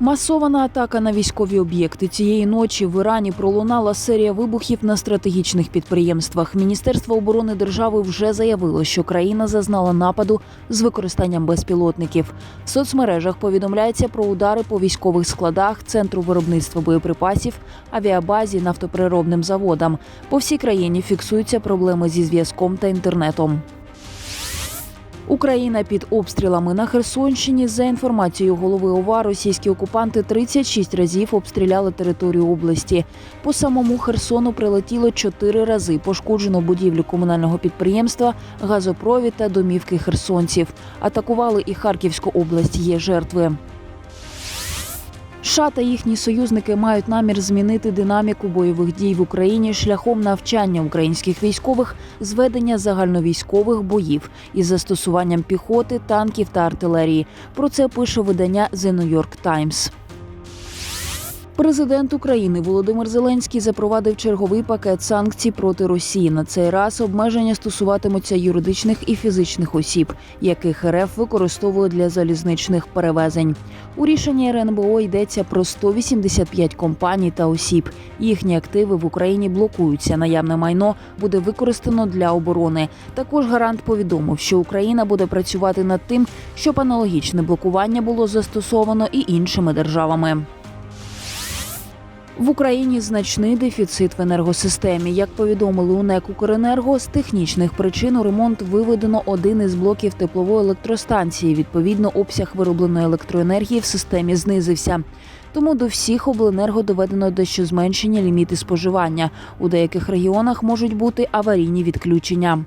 Масована атака на військові об'єкти цієї ночі в Ірані пролунала серія вибухів на стратегічних підприємствах. Міністерство оборони держави вже заявило, що країна зазнала нападу з використанням безпілотників. В соцмережах повідомляється про удари по військових складах, центру виробництва боєприпасів, авіабазі, нафтопереробним заводам. По всій країні фіксуються проблеми зі зв'язком та інтернетом. Україна під обстрілами на Херсонщині. За інформацією голови ОВА, російські окупанти 36 разів обстріляли територію області. По самому Херсону прилетіло 4 рази. Пошкоджено будівлю комунального підприємства, газопровід та домівки херсонців. Атакували і Харківську область. Є жертви. США та їхні союзники мають намір змінити динаміку бойових дій в Україні шляхом навчання українських військових зведення загальновійськових боїв із застосуванням піхоти, танків та артилерії. Про це пише видання The New York Times. Президент України Володимир Зеленський запровадив черговий пакет санкцій проти Росії. На цей раз обмеження стосуватимуться юридичних і фізичних осіб, яких РФ використовує для залізничних перевезень. У рішенні РНБО йдеться про 185 компаній та осіб. Їхні активи в Україні блокуються. Наявне майно буде використано для оборони. Також гарант повідомив, що Україна буде працювати над тим, щоб аналогічне блокування було застосовано і іншими державами. В Україні значний дефіцит в енергосистемі. Як повідомили у НЕК «Укренерго», з технічних причин у ремонт виведено один із блоків теплової електростанції. Відповідно, обсяг виробленої електроенергії в системі знизився. Тому до всіх обленерго доведено дещо зменшені ліміти споживання. У деяких регіонах можуть бути аварійні відключення.